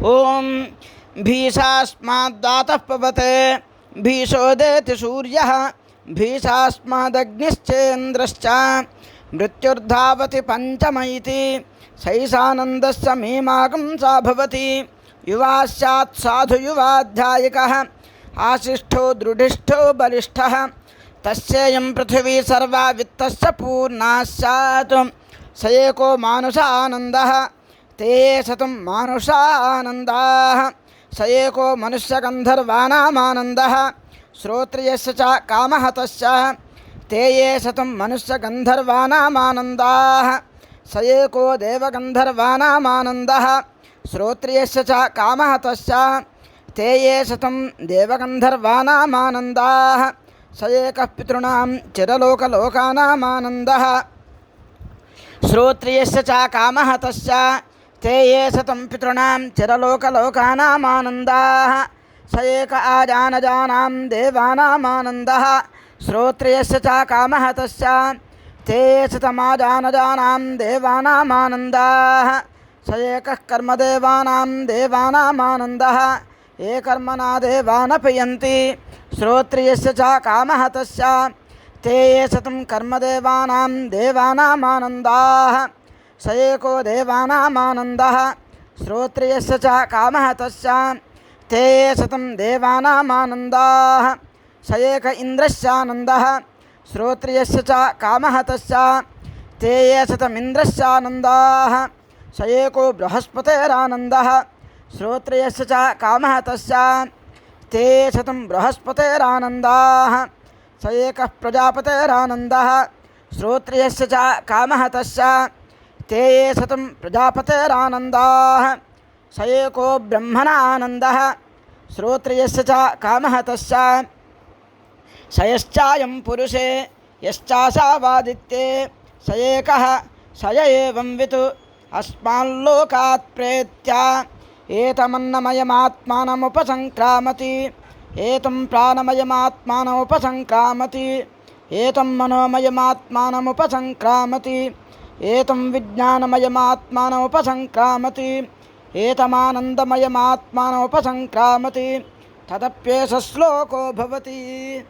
ॐ भीषास्माद्दातः पवते, भीषोदेति सूर्यः, भीषास्मादग्निश्चेन्द्रश्च, मृत्युर्धावति पञ्चम इति सैषानन्दस्य मीमाकं सा भवति युवा स्यात् आशिष्ठो दृढिष्ठो बलिष्ठः, तस्येयं पृथिवी सर्वा वित्तस्य पूर्णा स्यात्, स एको मानुषानन्दः ते सतं मानुषानन्दाः स एको मनुष्यगन्धर्वाणामानन्दः श्रोत्रियस्य च कामः तस्य ते ये सतं मनुष्यगन्धर्वाणामानन्दाः स एको देवगन्धर्वाणामानन्दः श्रोत्रियस्य च कामः तस्य ते ये सतं देवगन्धर्वाणामानन्दाः स एकः पितॄणां चिरलोकलोकानामानन्दः श्रोत्रियस्य च कामः तस्य ते ये सतं पितॄणां चिरलोकलोकानामानन्दाः स एक आजानजानां देवानामानन्दः श्रोत्रियस्य च कामः तस्य ते ये सतमाजानजानां देवानामानन्दाः स एकः कर्मदेवानां देवानामानन्दः ये कर्मणा देवानपयन्ति श्रोत्रियस्य च कामः तस्य ते ये सतं कर्मदेवानां देवानामानन्दाः स एको देवानामानन्दः श्रोत्रियस्य च कामः तस्य ते ये सतं देवानामानन्दाः स एक इन्द्रस्यानन्दः श्रोत्रियस्य च कामः तस्य ते ये सतमिन्द्रस्यानन्दाः स एको बृहस्पतेरानन्दः श्रोत्रियस्य च कामः तस्य ते शतं बृहस्पतेरानन्दाः स एकः प्रजापतेरानन्दः श्रोत्रियस्य च कामः तस्य ते ये शतं प्रजापतेरानन्दाः स एको ब्रह्मणानन्दः श्रोत्रियस्य च कामः तस्य स यश्चायं पुरुषे यश्चाशावादित्ये स एकः स य एवं वितु अस्माल्लोकात् प्रेत्य एतमन्नमयमात्मानमुपसङ्क्रामति एतं प्राणमयमात्मानमुपसङ्क्रामति एतं मनोमयमात्मानमुपसङ्क्रामति एतं विज्ञानमयमात्मानमुपसङ्क्रामति एतमानन्दमयमात्मानमुपसङ्क्रामति तदप्येष श्लोको भवति।